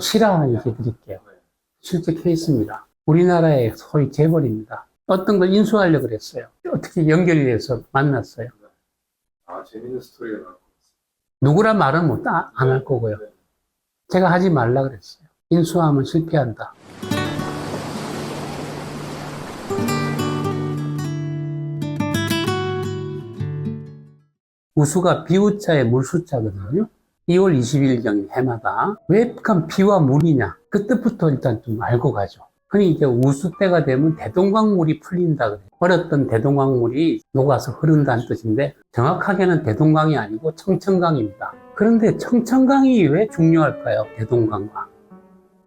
실화 하나 얘기해 드릴게요. 실제 케이스입니다. 우리나라의 소위 재벌입니다. 어떤 걸 인수하려고 그랬어요. 어떻게 연결이 돼서 만났어요. 아, 재밌는 스토리가 것 누구라 말은 못, 안 할 거고요. 같아요. 제가 하지 말라 그랬어요. 인수하면 실패한다. 우수가 비우자의 물수자거든요. 2월 20일경 해마다 왜 북한 비와 물이냐 그 뜻부터 일단 좀 알고 가죠. 흔히 이제 우수 때가 되면 대동강물이 풀린다 그래요. 얼었던 대동강물이 녹아서 흐른다는 뜻인데 정확하게는 대동강이 아니고 청천강입니다. 그런데 청천강이 왜 중요할까요? 대동강과.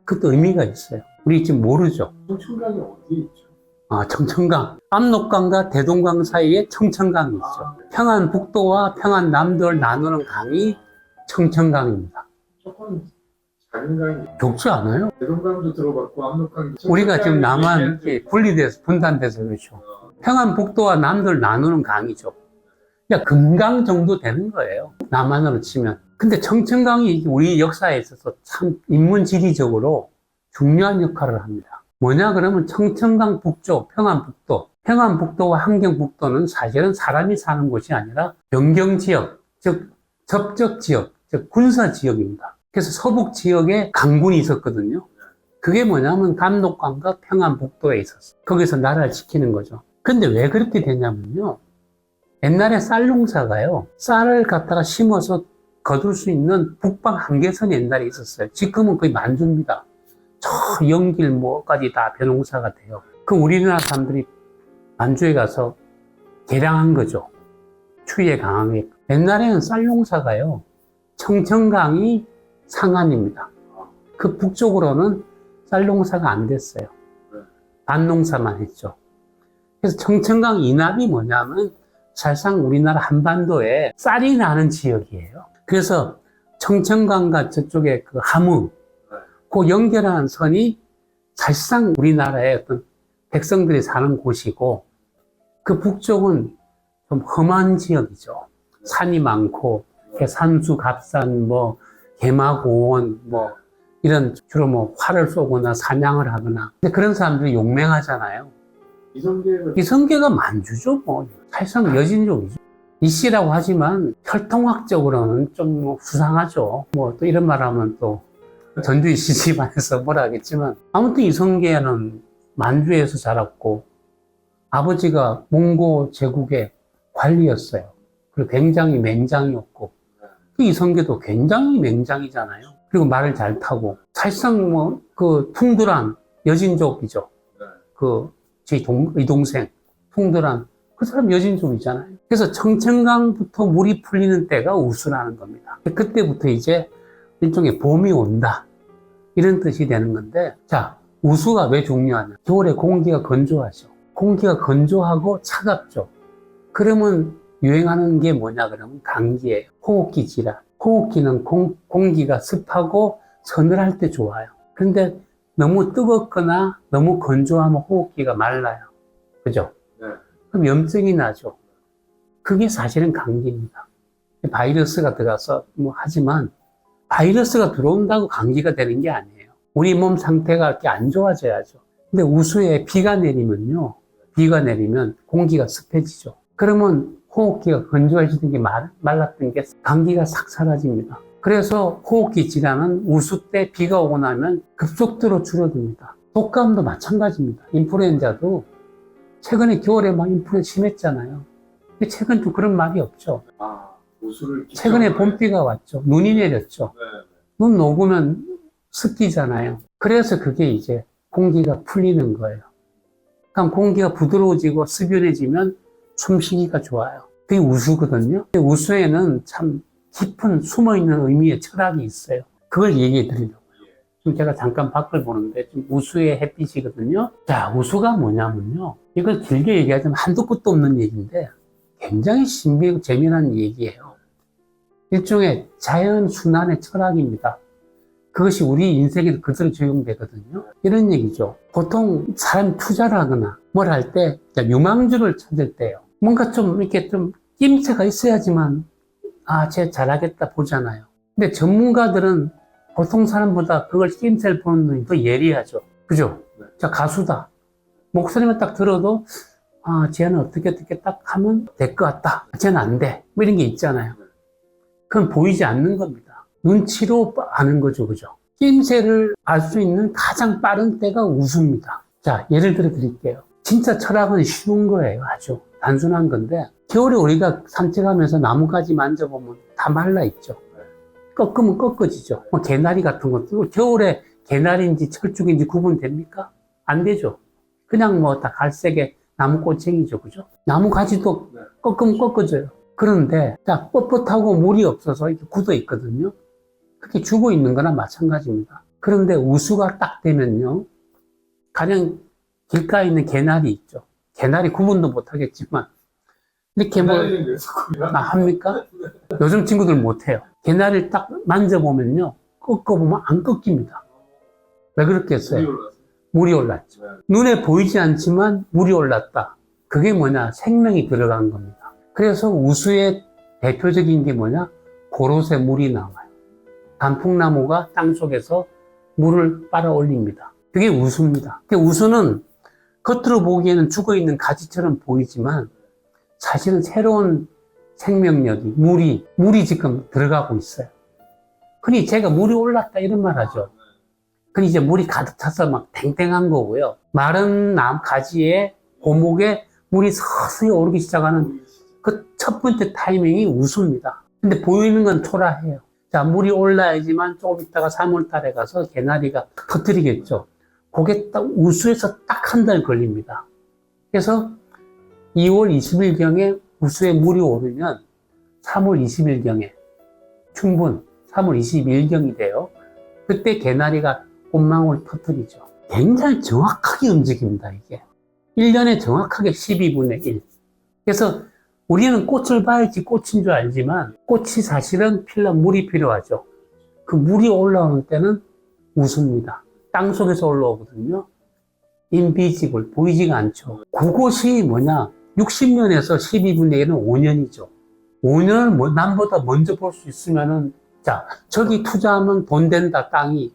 그것도 의미가 있어요. 우리 지금 모르죠. 청춘강이 어디 있죠? 아, 청천강. 압록강과 대동강 사이에 청천강이 있죠. 평안북도와 평안남도를 나누는 강이 청천강입니다. 조금 작은 강이 좁지 않아요? 대동강도 들어봤고 압록강도 우리가 지금 남한 분리돼서 분단돼서 그렇죠. 어, 평안북도와 남도를 나누는 강이죠. 그러니까 금강 정도 되는 거예요. 남한으로 치면. 근데 청천강이 우리 역사에 있어서 참 인문지리적으로 중요한 역할을 합니다. 뭐냐 그러면 청천강 북쪽, 평안북도, 평안북도와 함경북도는 사실은 사람이 사는 곳이 아니라 변경지역, 즉 접적지역, 즉 군사 지역입니다. 그래서 서북 지역에 강군이 있었거든요. 그게 뭐냐면 감독관과 평안북도에 있었어. 거기서 나라를 지키는 거죠. 근데 왜 그렇게 되냐면요. 옛날에 쌀 농사가요. 쌀을 갖다가 심어서 거둘 수 있는 북방 한계선이 옛날에 있었어요. 지금은 거의 만주입니다. 저 연길 뭐까지 다 벼농사가 돼요. 그 우리나라 사람들이 만주에 가서 개량한 거죠. 추위에 강하게. 옛날에는 쌀 농사가요. 청천강이 상한입니다. 그 북쪽으로는 쌀 농사가 안 됐어요. 반 농사만 했죠. 그래서 청천강 이남이 뭐냐면 사실상 우리나라 한반도에 쌀이 나는 지역이에요. 그래서 청천강과 저쪽에 그 함흥, 그 연결하는 선이 사실상 우리나라의 어떤 백성들이 사는 곳이고 그 북쪽은 좀 험한 지역이죠. 산이 많고 산수, 갑산, 뭐 개마고원, 뭐 이런 주로 뭐 활을 쏘거나 사냥을 하거나 근데 그런 사람들이 용맹하잖아요. 이성계는 이성계가 만주죠, 뭐. 사실상 여진족이죠. 이씨라고 하지만 혈통학적으로는 좀 뭐 수상하죠. 뭐 또 이런 말 하면 또 전주 이 씨 집안에서 뭐라 하겠지만 아무튼 이성계는 만주에서 자랐고 아버지가 몽고 제국의 관리였어요. 그리고 굉장히 맹장이었고 그 이성계도 굉장히 맹장이잖아요. 그리고 말을 잘 타고 사실상 뭐그 퉁두란 여진족이죠. 네. 그제 동, 이 동생 풍도란 그 사람 여진족이잖아요. 그래서 청천강부터 물이 풀리는 때가 우수라는 겁니다. 그때부터 이제 일종의 봄이 온다 이런 뜻이 되는 건데 자 우수가 왜 중요하냐? 겨울에 공기가 건조하죠. 공기가 건조하고 차갑죠. 그러면 유행하는 게 뭐냐 그러면 감기예요. 호흡기 질환. 호흡기는 공, 공기가 습하고 서늘할 때 좋아요. 그런데 너무 뜨겁거나 너무 건조하면 호흡기가 말라요. 그죠? 네. 그럼 염증이 나죠. 그게 사실은 감기입니다. 바이러스가 들어가서 뭐 하지만 바이러스가 들어온다고 감기가 되는 게 아니에요. 우리 몸 상태가 이렇게 안 좋아져야죠. 근데 우수에 비가 내리면요. 비가 내리면 공기가 습해지죠. 그러면 호흡기가 건조해지는 게 말, 말랐던 게 감기가 싹 사라집니다. 그래서 호흡기 질환은 우수 때 비가 오고 나면 급속도로 줄어듭니다. 독감도 마찬가지입니다. 인플루엔자도 최근에 겨울에 막 인플루엔자 심했잖아요. 근데 최근 또 그런 말이 없죠. 아 우수를 최근에 봄비가 왔죠. 눈이 내렸죠. 네. 눈 녹으면 습기잖아요. 그래서 그게 이제 공기가 풀리는 거예요. 그럼 공기가 부드러워지고 스변해지면 숨쉬기가 좋아요. 그게 우수거든요. 우수에는 참 깊은 숨어있는 의미의 철학이 있어요. 그걸 얘기해 드리려고요. 지금 제가 잠깐 밖을 보는데 지금 우수의 햇빛이거든요. 자, 우수가 뭐냐면요. 이걸 길게 얘기하자면 한도 끝도 없는 얘기인데 굉장히 신비하고 재미난 얘기예요. 일종의 자연 순환의 철학입니다. 그것이 우리 인생에 그대로 적용되거든요. 이런 얘기죠. 보통 사람 투자를 하거나 뭘 할 때 유망주를 찾을 때요. 뭔가 좀 이렇게 좀 낌새가 있어야지만 아, 쟤 잘하겠다 보잖아요. 근데 전문가들은 보통 사람보다 그걸 낌새를 보는 눈이 더 예리하죠. 그죠? 네. 자, 가수다. 목소리만 딱 들어도, 아, 쟤는 어떻게 어떻게 딱 하면 될 것 같다. 쟤는 안 돼. 뭐 이런 게 있잖아요. 네. 그건 보이지 않는 겁니다. 눈치로 아는 거죠. 그죠? 낌새를 알 수 있는 가장 빠른 때가 웃음입니다. 자, 예를 들어 드릴게요. 진짜 철학은 쉬운 거예요. 아주 단순한 건데, 겨울에 우리가 산책하면서 나무가지 만져보면 다 말라 있죠. 꺾으면 꺾어지죠. 뭐 개나리 같은 것도 겨울에 개나리인지 철쭉인지 구분됩니까? 안 되죠. 그냥 뭐 다 갈색의 나무 꼬챙이죠. 그죠? 나무 가지도 네. 꺾으면 꺾어져요. 그런데 자 뻣뻣하고 물이 없어서 이렇게 굳어 있거든요. 그게 죽어 있는 거나 마찬가지입니다. 그런데 우수가 딱 되면요. 가령 길가에 있는 개나리 있죠. 개나리 구분도 못 하겠지만 이렇게 뭐? 아, 합니까? 요즘 친구들 못해요. 개나리를 딱 만져보면요. 꺾어보면 안 꺾입니다. 왜 그렇겠어요? 물이 올랐죠. 네. 눈에 보이지 않지만 물이 올랐다. 그게 뭐냐? 생명이 들어간 겁니다. 그래서 우수의 대표적인 게 뭐냐? 고로쇠 물이 나와요. 단풍나무가 땅 속에서 물을 빨아 올립니다. 그게 우수입니다. 그 우수는 겉으로 보기에는 죽어 있는 가지처럼 보이지만 사실은 새로운 생명력이, 물이, 물이 지금 들어가고 있어요. 흔히 제가 물이 올랐다 이런 말 하죠. 그 이제 물이 가득 차서 막 탱탱한 거고요. 마른 남 가지에 고목에 물이 서서히 오르기 시작하는 그 첫 번째 타이밍이 우수입니다. 근데 보이는 건 초라해요. 자, 물이 올라야지만 조금 있다가 3월 달에 가서 개나리가 터뜨리겠죠. 그게 딱 우수에서 딱 한 달 걸립니다. 그래서 2월 20일경에 우수에 물이 오르면 3월 20일경에 충분 3월 22일경이 돼요. 그때 개나리가 꽃망울 터뜨리죠. 굉장히 정확하게 움직입니다, 이게. 1년에 정확하게 12분의 1. 그래서 우리는 꽃을 봐야지 꽃인 줄 알지만 꽃이 사실은 필러 물이 필요하죠. 그 물이 올라오는 때는 웃습니다. 땅 속에서 올라오거든요. 인비지블, 보이지가 않죠. 그것이 뭐냐? 60년에서 12분의 1은 5년이죠. 5년을 뭐- 남보다 먼저 볼 수 있으면은, 자, 저기 투자하면 돈 된다, 땅이.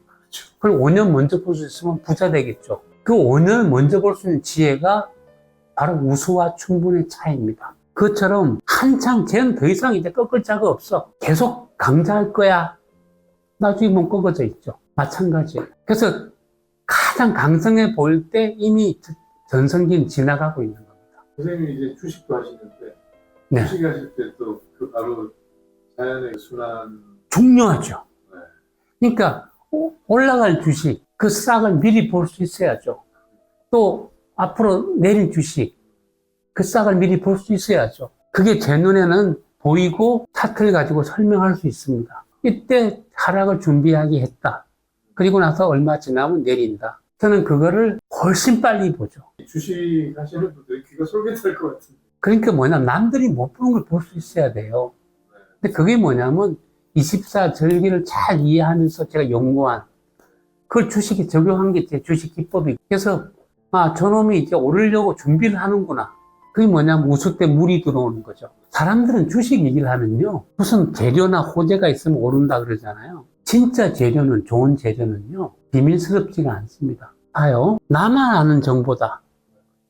그걸 5년 먼저 볼 수 있으면 부자 되겠죠. 그 5년을 먼저 볼 수 있는 지혜가 바로 우수와 충분의 차이입니다. 그처럼 한창 쟤는 더 이상 이제 꺾을 자가 없어. 계속 강자할 거야. 나중에 보면 꺾어져 있죠. 마찬가지예요. 그래서 가장 강성해 보일 때 이미 전성기는 지나가고 있는 겁니다. 선생님이 이제 주식도 하시는데 네. 주식 하실 때 또 그 바로 자연의 순환 중요하죠. 네. 그러니까 오- 올라갈 주식, 그 싹을 미리 볼 수 있어야죠. 또 앞으로 내릴 주식, 그 싹을 미리 볼 수 있어야죠. 그게 제 눈에는 보이고 차트를 가지고 설명할 수 있습니다. 이때 하락을 준비하기 했다. 그리고 나서 얼마 지나면 내린다. 저는 그거를 훨씬 빨리 보죠. 주식 하시는 분들이 귀가 솔깃할 것 같은데 그러니까 뭐냐, 남들이 못 보는 걸 볼 수 있어야 돼요. 근데 그게 뭐냐면 24절기를 잘 이해하면서 제가 연구한 그걸 주식에 적용한 게 제 주식 기법이 그래서 아 저놈이 이제 오르려고 준비를 하는구나 그게 뭐냐면 우수 때 물이 들어오는 거죠 사람들은 주식 얘기를 하면요 무슨 재료나 호재가 있으면 오른다 그러잖아요 진짜 재료는 좋은 재료는요 비밀스럽지가 않습니다 봐요 나만 아는 정보다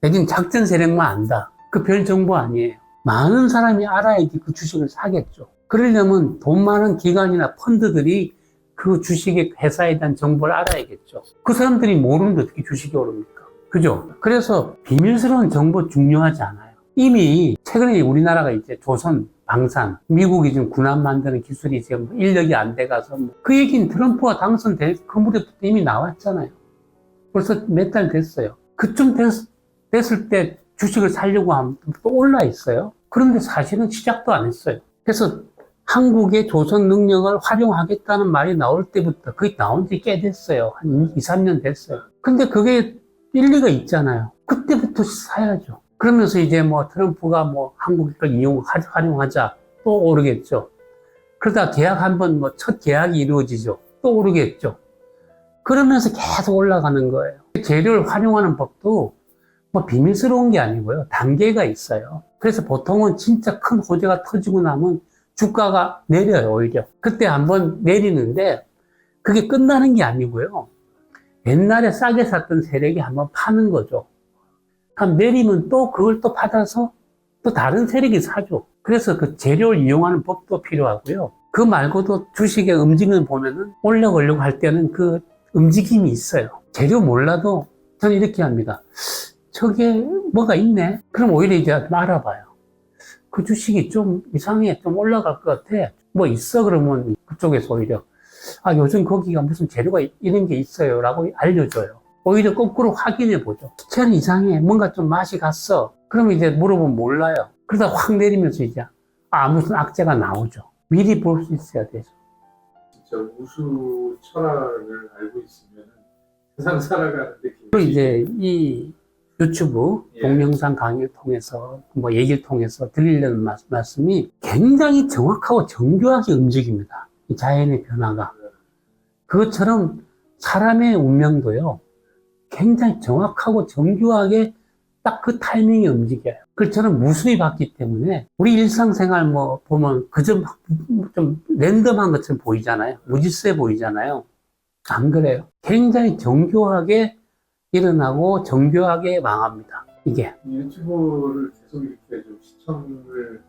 내지는 작전 세력만 안다 그 별 정보 아니에요 많은 사람이 알아야지 그 주식을 사겠죠. 그러려면 돈 많은 기관이나 펀드들이 그 주식의 회사에 대한 정보를 알아야겠죠. 그 사람들이 모르는데 어떻게 주식이 오릅니까? 그죠? 그래서 비밀스러운 정보 중요하지 않아요. 이미 최근에 우리나라가 이제 조선, 방산, 미국이 지금 군함 만드는 기술이 지금 인력이 안 돼가서 뭐 그 얘기는 트럼프가 당선될 그 무렵부터 이미 나왔잖아요. 벌써 몇 달 됐어요. 그쯤 됐, 됐을 때 주식을 살려고 하면 또 올라 있어요. 그런데 사실은 시작도 안 했어요. 그래서 한국의 조선 능력을 활용하겠다는 말이 나올 때부터 거의 나온 지 꽤 됐어요. 한 2, 3년 됐어요. 근데 그게 일리가 있잖아요. 그때부터 사야죠. 그러면서 이제 뭐 트럼프가 뭐 한국 걸 이용, 하- 활용하자 또 오르겠죠. 그러다 계약 한번 뭐 첫 계약이 이루어지죠. 또 오르겠죠. 그러면서 계속 올라가는 거예요. 재료를 활용하는 법도 뭐 비밀스러운 게 아니고요. 단계가 있어요. 그래서 보통은 진짜 큰 호재가 터지고 나면 주가가 내려요, 오히려. 그때 한번 내리는데 그게 끝나는 게 아니고요. 옛날에 싸게 샀던 세력이 한번 파는 거죠. 한 내리면 또 그걸 또 받아서 또 다른 세력이 사죠. 그래서 그 재료를 이용하는 법도 필요하고요. 그 말고도 주식의 움직임을 보면은 올려가려고 할 때는 그 움직임이 있어요. 재료 몰라도 저는 이렇게 합니다. 저게 뭐가 있네? 그럼 오히려 이제 좀 알아봐요. 그 주식이 좀 이상해, 좀 올라갈 것 같아. 뭐 있어? 그러면 그쪽에서 오히려 아, 요즘 거기가 무슨 재료가 이- 이런 게 있어요. 라고 알려줘요. 오히려 거꾸로 확인해 보죠. 쟤는 이상해. 뭔가 좀 맛이 갔어. 그러면 이제 물어보면 몰라요. 그러다 확 내리면서 이제 아, 무슨 악재가 나오죠. 미리 볼 수 있어야 되죠. 진짜 우수 철학을 알고 있으면 세상 살아가는데 그리고 이제 이 유튜브 예. 동영상 강의를 통해서 뭐 얘기를 통해서 드리려는 말- 말씀 이 굉장히 정확하고 정교하게 움직입니다. 이 자연의 변화가. 그것처럼 사람의 운명도요. 굉장히 정확하고 정교하게 딱 그 타이밍에 움직여요. 그처럼 무수히 봤기 때문에 우리 일상생활 뭐 보면 그저 막좀 랜덤한 것처럼 보이잖아요. 무질서해 보이잖아요. 안 그래요. 굉장히 정교하게 일어나고 정교하게 망합니다. 이게. 이 유튜브를 계속 이렇게 좀 시청을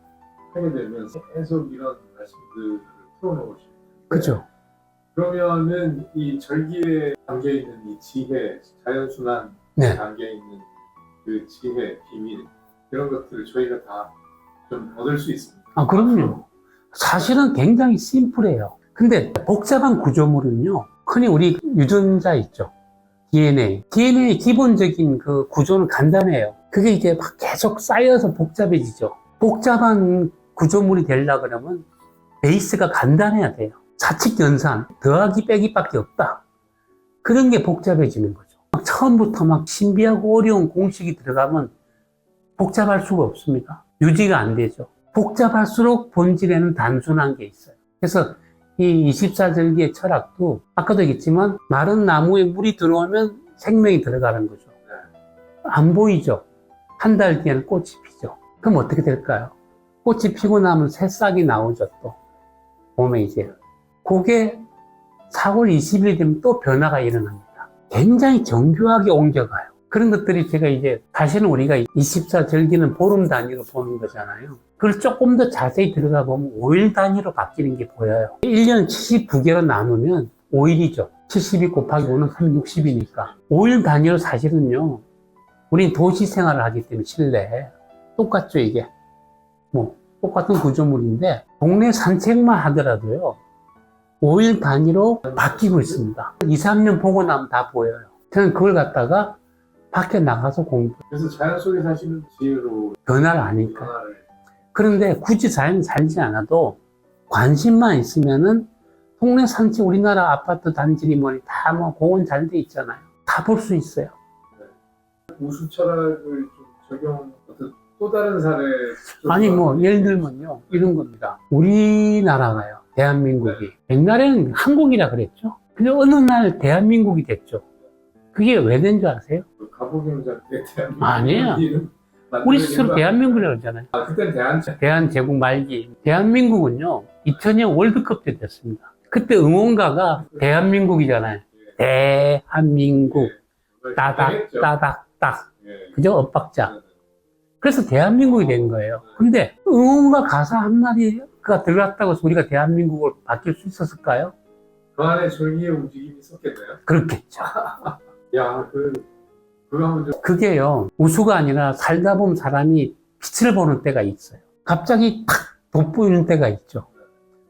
하게 되면 계속 이런 말씀들을 풀어놓으시고 그죠? 그러면은 이 절기에 담겨 있는 이 지혜, 자연순환 네. 담겨 있는 그 지혜, 비밀 이런 것들을 저희가 다 좀 얻을 수 있습니다. 아, 그럼요. 사실은 굉장히 심플해요. 근데 복잡한 구조물은요, 흔히 우리 유전자 있죠. DNA. DNA 기본적인 그 구조는 간단해요. 그게 이제 막 계속 쌓여서 복잡해지죠. 복잡한 구조물이 되려 그러면 베이스가 간단해야 돼요. 자칙 연산, 더하기 빼기밖에 없다. 그런 게 복잡해지는 거죠. 막 처음부터 막 신비하고 어려운 공식이 들어가면 복잡할 수가 없습니다. 유지가 안 되죠. 복잡할수록 본질에는 단순한 게 있어요. 그래서 이 24절기의 철학도 아까도 얘기했지만 마른 나무에 물이 들어오면 생명이 들어가는 거죠. 안 보이죠. 한 달 뒤에는 꽃이 피죠. 그럼 어떻게 될까요? 꽃이 피고 나면 새싹이 나오죠, 또. 봄에 이제. 그게 4월 20일 되면 또 변화가 일어납니다. 굉장히 정교하게 옮겨가요. 그런 것들이 제가 이제 사실은 우리가 24 절기는 보름 단위로 보는 거잖아요. 그걸 조금 더 자세히 들어가 보면 5일 단위로 바뀌는 게 보여요. 1년 79개로 나누면 5일이죠. 72 곱하기 5는 360이니까. 5일 단위로 사실은요, 우린 도시 생활을 하기 때문에 실내에 똑같죠, 이게. 뭐, 똑같은 구조물인데, 동네 산책만 하더라도요, 5일 단위로 바뀌고 있습니다. 2, 3년 보고 나면 다 보여요. 저는 그걸 갖다가 밖에 나가서 공부, 그래서 자연 속에 사시는 지혜로 변화를 아니까. 변화를 그런데 굳이 자연 살지 않아도 관심만 있으면은 동네 산책 우리나라 아파트 단지니 뭐니 다 뭐 공원 잘 돼 있잖아요. 다 볼 수 있어요. 우수 철학을 좀 적용 어떤 또 다른 사례 좀 아니 뭐 예를 들면요 이런 겁니다. 우리나라가요 대한민국이 옛날에는 한국이라 그랬죠. 근데 어느 날 대한민국이 됐죠. 그게 왜 된 줄 아세요? 그 가보경장 때 대한민국 아니에요. 우리 스스로 거- 대한민국이라고 그러잖아요. 아 그땐 대한체 대한제국 말기. 대한민국은요 2000년 월드컵 때 됐습니다. 그때 응원가가 대한민국이잖아요. 대한민국 따닥 따닥 딱 예. 그죠 엇박자. 그래서 대한민국이 된 거예요. 근데 응원가 가사 한 마디 가 들어갔다고 해서 우리가 대한민국을 바뀔 수 있었을까요? 그 안에 절기의 움직임이 있었겠네요. 그렇겠죠. 야 그 그거 한번 좀 그게요 우수가 아니라 살다 보면 사람이 빛을 보는 때가 있어요. 갑자기 탁 돋보이는 때가 있죠.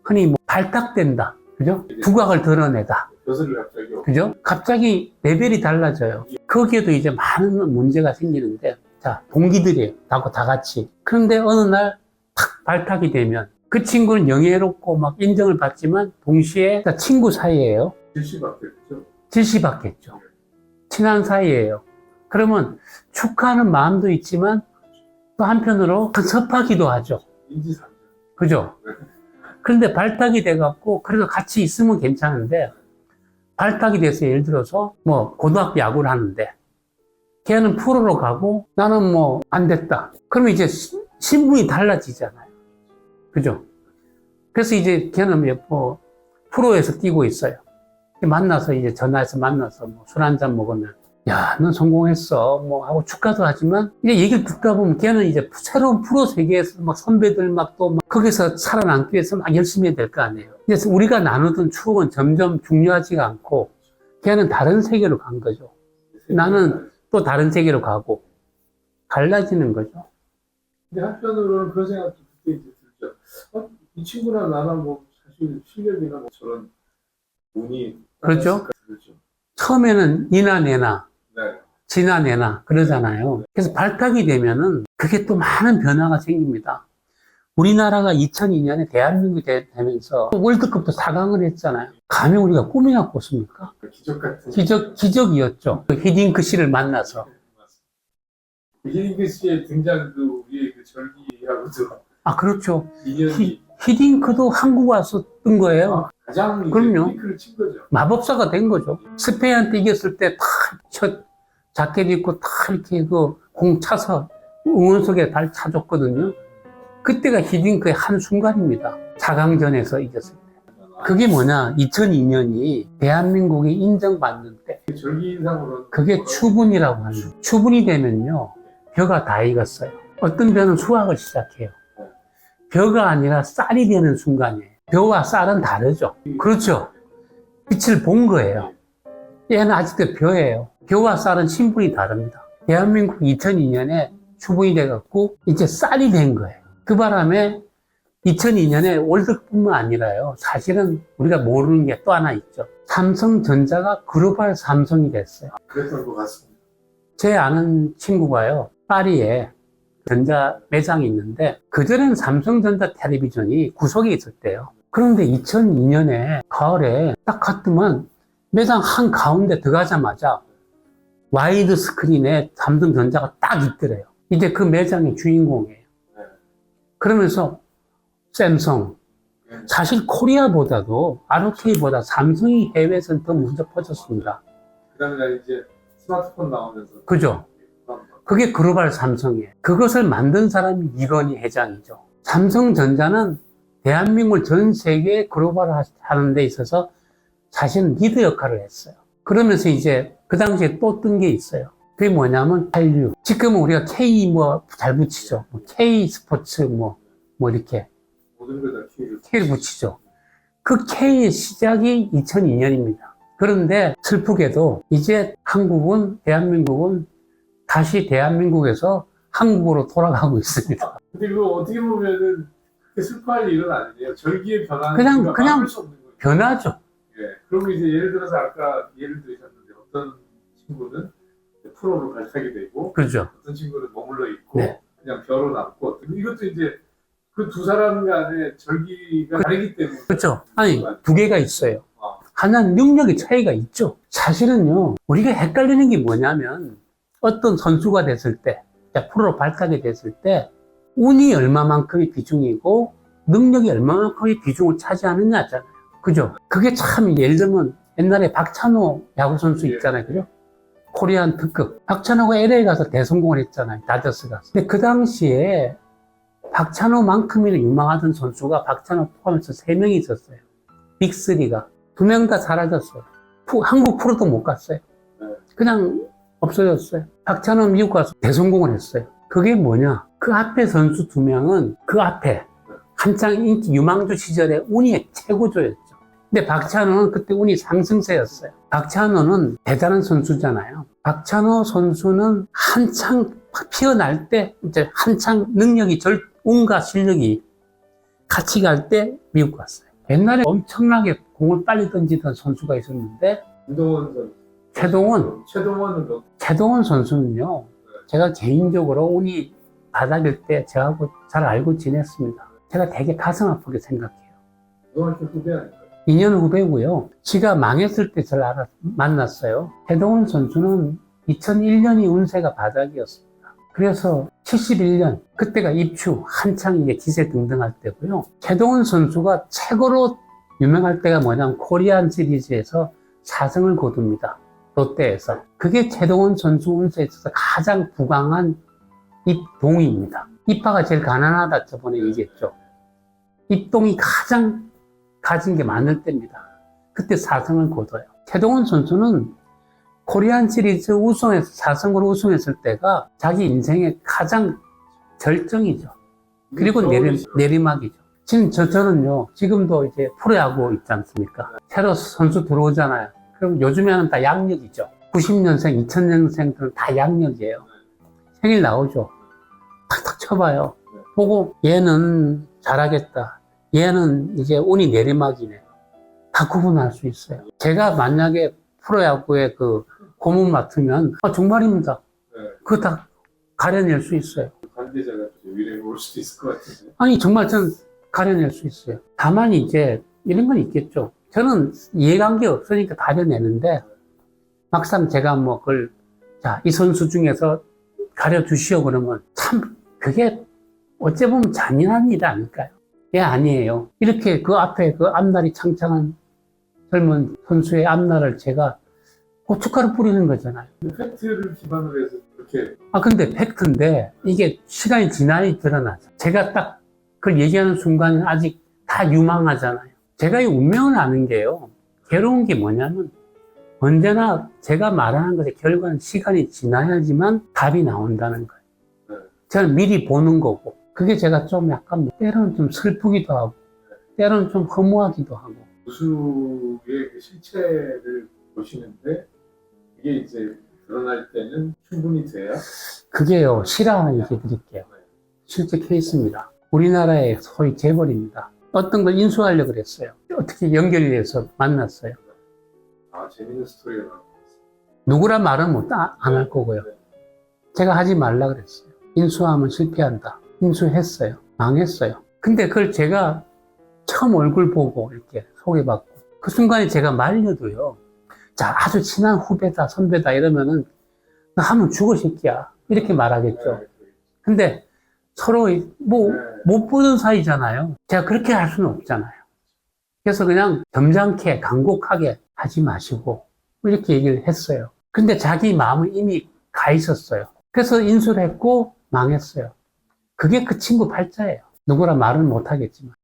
흔히 뭐 발탁된다. 그죠? 두각을 드러내다. 벼슬을 갑자기 그죠? 갑자기 레벨이 달라져요. 거기에도 이제 많은 문제가 생기는데, 자, 동기들이에요. 다, 다 같이. 그런데 어느 날 탁 발탁이 되면 그 친구는 영예롭고 막 인정을 받지만 동시에 다 친구 사이예요. 실시받겠죠. 질시받겠죠. 친한 사이예요. 그러면 축하하는 마음도 있지만 또 한편으로 섭하기도 하죠. 인지상정. 그죠? 그런데 발탁이 돼갖고, 그래도 같이 있으면 괜찮은데, 발탁이 돼서 예를 들어서, 뭐, 고등학교 야구를 하는데, 걔는 프로로 가고, 나는 뭐, 안 됐다. 그러면 이제 시- 신분이 달라지잖아요. 그죠? 그래서 이제 걔는 몇, 뭐, 프로에서 뛰고 있어요. 만나서 이제 전화해서 만나서 뭐 술 한 잔 먹으면 야, 넌 성공했어. 뭐 하고 축하도 하지만 이제 얘기를 듣다 보면 걔는 이제 새로운 프로 세계에서 막 선배들 막 또 막 거기서 살아남기 위해서 막 열심히 해야 될 거 아니에요. 그래서 우리가 나누던 추억은 점점 중요하지가 않고 걔는 다른 세계로 간 거죠. 나는 또 다른 세계로 가고 갈라지는 거죠. 근데 한편으로는 그런 생각도 그때 들죠. 어, 이 친구랑 나랑 뭐 사실 실력이나 뭐 저런 운이 그렇죠. 그렇죠. 처음에는 이나 내나 네. 지나 내나 그러잖아요. 그래서 발탁이 되면은 그게 또 많은 변화가 생깁니다. 우리나라가 2002년에 대한민국이 되- 되면서 월드컵도 4강을 했잖아요. 감히 우리가 꿈이나 꿨습니까? 그 기적 같은 기적, 기적이었죠. 그 히딩크 씨를 만나서. 히딩크 씨의 등장도 우리의 그 절기하고도 아, 그렇죠. 인연이 히딩크도 한국 와서 뜬 거예요. 가장 이제 그럼요. 피크를 친 거죠. 마법사가 된 거죠. 스페인한테 이겼을 때 탁, 첫 자켓 입고 탁 이렇게 그 공 차서 응원석에 발 차줬거든요. 그때가 히딩크의 한 순간입니다. 4강전에서 이겼을 때. 그게 뭐냐, 2002년이 대한민국이 인정받는 때, 그 절기 인상으로는 그게 추분이라고 하는. 추분이 되면요, 벼가 다 익었어요. 어떤 벼는 수확을 시작해요. 벼가 아니라 쌀이 되는 순간이에요. 벼와 쌀은 다르죠. 그렇죠. 빛을 본 거예요. 얘는 아직도 벼예요. 벼와 쌀은 신분이 다릅니다. 대한민국 2002년에 추분이 돼갖고 이제 쌀이 된 거예요. 그 바람에 2002년에 월드뿐만 아니라요. 사실은 우리가 모르는 게 또 하나 있죠. 삼성전자가 글로벌 삼성이 됐어요. 그랬던 것 같습니다. 제 아는 친구가요, 파리에 전자 매장이 있는데, 그전엔 삼성전자 텔레비전이 구석에 있었대요. 그런데 2002년에 가을에 딱 갔더만 매장 한 가운데 들어가자마자 와이드 스크린에 삼성전자가 딱 있더래요. 이제 그 매장의 주인공이에요. 네. 그러면서 샘성, 네. 사실 코리아보다도 ROK보다 삼성이 해외에서는 더 먼저 퍼졌습니다. 그다음에 이제 스마트폰 나오면서 그죠? 그게 글로벌 삼성이에요. 그것을 만든 사람이 이건희 회장이죠. 삼성전자는 대한민국을 전 세계에 글로벌 하는 데 있어서 사실은 리드 역할을 했어요. 그러면서 이제 그 당시에 또 뜬 게 있어요. 그게 뭐냐면 한류. 지금은 우리가 K 뭐 잘 붙이죠. 뭐 K 스포츠 뭐, 뭐 이렇게 모든 걸다 K를 붙이죠. 그 K의 시작이 2002년입니다. 그런데 슬프게도 이제 한국은, 대한민국은 다시 대한민국에서 한국으로 돌아가고 있습니다. 근데 그거 어떻게 보면은 그렇게 슬퍼할 일은 아니에요. 절기의 변화는 그냥- 그냥 수 없는 거예요. 변하죠. 예. 그리고 이제 예를 들어서 아까 예를 들으셨는데 어떤 친구는 프로로 발탁이 되고 그죠. 어떤 친구는 머물러 있고 네. 그냥 벼로 남고 이것도 이제 그 두 사람 간의 절기가 다르기 때문에 그렇죠. 아니, 두 개가 있어요. 아. 하나는 능력의 차이가 있죠. 사실은요, 우리가 헷갈리는 게 뭐냐면, 어떤 선수가 됐을 때, 자, 프로로 발탁이 됐을 때, 운이 얼마만큼의 비중이고, 능력이 얼마만큼의 비중을 차지하느냐잖아요. 그죠? 그게 참, 예를 들면, 옛날에 박찬호 야구 선수 예. 있잖아요. 그죠? 코리안 특급. 박찬호가 LA 가서 대성공을 했잖아요. 다저스 가서. 근데 그 당시에 박찬호만큼이나 유망하던 선수가 박찬호 포함해서 세명이 있었어요. 빅3가. 두 명 다 사라졌어요. 푸- 한국 프로도 못 갔어요. 네. 그냥 없어졌어요. 박찬호 미국 가서 대성공을 했어요. 그게 뭐냐? 그 앞에 선수 두 명은 그 앞에 한창 인기 유망주 시절에 운이 최고조였죠. 근데 박찬호는 그때 운이 상승세였어요. 박찬호는 대단한 선수잖아요. 박찬호 선수는 한창 피어날 때, 이제 한창 능력이 절, 운과 실력이 같이 갈 때 미국 갔어요. 옛날에 엄청나게 공을 빨리 던지던 선수가 있었는데, 김동원 선수 최동원, 최동원은 몇 최동원 선수는요, 제가 개인적으로 운이 바닥일 때 저하고 잘 알고 지냈습니다. 제가 되게 가슴 아프게 생각해요. 고등학교 후배 아닐까요? 2년 후배고요. 지가 망했을 때 저를 알아, 만났어요. 최동원 선수는 2001년이 운세가 바닥이었습니다. 그래서 71년, 그때가 입추, 한창 이제 기세 등등할 때고요. 최동원 선수가 최고로 유명할 때가 뭐냐면 코리안 시리즈에서 4승을 거둡니다. 롯데에서. 그게 최동원 선수 운세에 있어서 가장 부강한 입동입니다. 입파가 제일 가난하다 저번에 얘기했죠. 입동이 가장 가진 게 많을 때입니다. 그때 4승을 거둬요. 최동원 선수는 코리안 시리즈 우승에서 4승으로 우승했을 때가 자기 인생의 가장 절정이죠. 그리고 내리, 내리막이죠. 지금 저, 저는요, 지금도 이제 프로야구 있지 않습니까? 새로 선수 들어오잖아요. 그럼 요즘에는 다 양력이죠. 90년생, 2000년생들은 다 양력이에요. 생일 나오죠. 탁탁 쳐봐요. 보고 얘는 잘하겠다. 얘는 이제 운이 내리막이네. 다 구분할 수 있어요. 제가 만약에 프로야구의 그 고문 맡으면 아, 정말입니다. 네. 그거 다 가려낼 수 있어요. 관계자가 좀 위례가 올 수도 있을 것 같은데. 아니 정말 저는 가려낼 수 있어요. 다만 이제 이런 건 있겠죠. 저는 이해관계 없으니까 가려내는데 막상 제가 뭐 그걸 자 이 선수 중에서 가려주시오 그러면 참 그게 어째 보면 잔인한 일 아닐까요? 예 아니에요. 이렇게 그 앞에 그 앞날이 창창한 젊은 선수의 앞날을 제가 고춧가루 뿌리는 거잖아요. 팩트를 기반으로 해서 그렇게 아, 근데 팩트인데, 이게 시간이 지나니 드러나죠. 제가 딱 그걸 얘기하는 순간은 아직 다 유망하잖아요. 제가 이 운명을 아는 게요. 괴로운 게 뭐냐면, 언제나 제가 말하는 것의 결과는 시간이 지나야지만 답이 나온다는 거예요. 네. 저는 미리 보는 거고, 그게 제가 좀 약간, 뭐 때로는 좀 슬프기도 하고, 때로는 좀 허무하기도 하고, 우수의 그 실체를 보시는데 이게 이제 드러날 때는 충분히 돼야 그게요, 실화 얘기 드릴게요. 실제 케이스입니다. 우리나라의 소위 재벌입니다. 어떤 걸 인수하려고 그랬어요. 어떻게 연결이 돼서 만났어요. 아 재밌는 스토리가. 누구라 말은 못, 안 할 거고요. 제가 하지 말라 그랬어요. 인수하면 실패한다. 인수했어요. 망했어요. 근데 그걸 제가 처음 얼굴 보고 이렇게 소개받고 그 순간에 제가 말려도요. 자, 아주 친한 후배다, 선배다 이러면은 너 하면 죽어 새끼야. 이렇게 말하겠죠. 근데 서로 뭐 못 보던 사이잖아요. 제가 그렇게 할 수는 없잖아요. 그래서 그냥 점잖게 간곡하게 하지 마시고 이렇게 얘기를 했어요. 근데 자기 마음은 이미 가 있었어요. 그래서 인수를 했고 망했어요. 그게 그 친구 팔자예요. 누구라 말은 못 하겠지만.